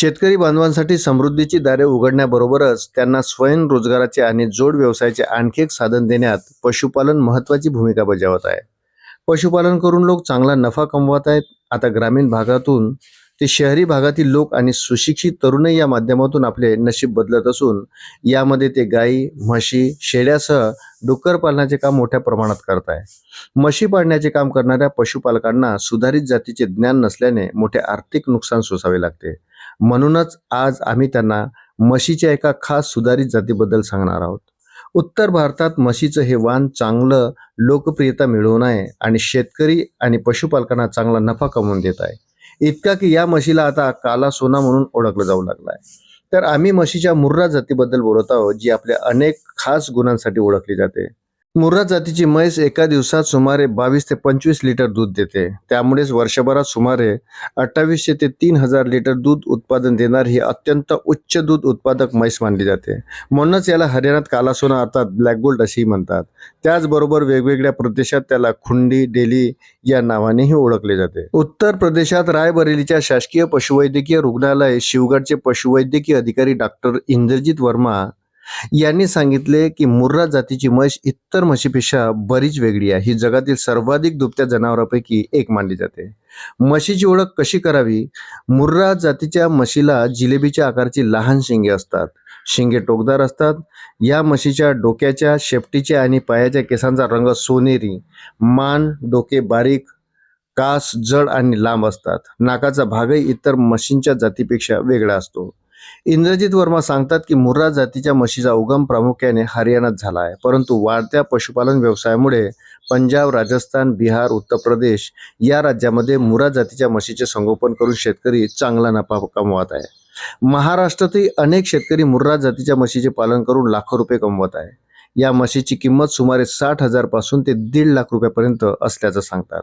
शेतकरी बांधवांसाठी समृद्धीची दारे उघडण्याबरोबरच त्यांना स्वयंरोजगाराचे आणि जोड व्यवसायाचे आणखी एक साधन देण्यात पशुपालन महत्त्वाची भूमिका बजावत आहे. पशुपालन करून लोक चांगला नफा कमवत आहेत. आता ग्रामीण भागातून ते शहरी भागातील लोक आणि सुशिक्षित तरुणही या माध्यमातून आपले नशीब बदलत असून यामध्ये ते गायी म्हशी शेळ्यासह डुक्कर पालनाचे काम मोठ्या प्रमाणात करत आहे. म्हशी पाळण्याचे काम करणाऱ्या पशुपालकांना सुधारित जातीचे ज्ञान नसल्याने मोठे आर्थिक नुकसान सोसावे लागते. म्हणूनच आज आम्ही त्यांना म्हशीच्या एका खास सुधारित जातीबद्दल सांगणार आहोत. उत्तर भारतात म्हशीचं हे वाण चांगलं लोकप्रियता मिळवून आहे आणि शेतकरी आणि पशुपालकांना चांगला नफा कमवून देत आहे. इतका की या म्हशीला आता काला सोना म्हणून ओळखलं जाऊ लागलं आहे तर आम्ही म्हशीच्या मुर्रा जातीबद्दल बोलत आहोत जी आपल्या अनेक खास गुणांसाठी ओळखली जाते. मुर्रा जातीची म्हैस एका दिवसात सुमारे बावीस ते पंचवीस लिटर दूध देते. त्यामुळेच वर्षभरात सुमारे अठ्ठावीसशे ते तीन हजार लिटर दूध उत्पादन देणार ही अत्यंत उच्च दूध उत्पादक म्हैस मानली जाते. म्हणूनच याला हरियाणात कालासोना अर्थात ब्लॅक गोल्ड असेही म्हणतात. त्याचबरोबर वेगवेगळ्या प्रदेशात त्याला खुंडी डेली या नावानेही ओळखले जाते. उत्तर प्रदेशात रायबरेलीच्या शासकीय पशुवैद्यकीय रुग्णालय शिवगडचे पशुवैद्यकीय अधिकारी डॉक्टर इंद्रजित वर्मा यांनी सांगितले की मुर्रा जातीची म्हैस इतर म्हशीपेक्षा बरीच वेगळी आहे. ही जगातील सर्वाधिक दुभत्या जनावरांपैकी एक मानली जाते. म्हशीची ओळख कशी करावी? मुर्रा जातीच्या म्हशीला जिलेबीच्या आकारची लहान शिंगे असतात. शिंगे टोकदार असतात. या म्हशीच्या डोक्याच्या शेपटीच्या आणि पायाच्या केसांचा रंग सोनेरी. मान डोके बारीक कास जड आणि लांब असतात. नाकाचा भागही इतर म्हशींच्या जातीपेक्षा वेगळा असतो. इंद्रजित वर्मा सांगतात की मुर्रा जातीच्या म्हशीचा उगम प्रामुख्याने हरियाणात झाला आहे. परंतु वाढत्या पशुपालन व्यवसायामुळे पंजाब राजस्थान बिहार उत्तर प्रदेश या राज्यामध्ये मुर्रा जातीच्या म्हशीचे संगोपन करून शेतकरी चांगला नफा कमवत आहे. महाराष्ट्रातही अनेक शेतकरी मुर्रा जातीच्या म्हशीचे पालन करून लाखो रुपये कमवत आहे. या म्हशीची किंमत सुमारे साठ हजारपासून ते दीड लाख रुपयापर्यंत असल्याचं सांगतात.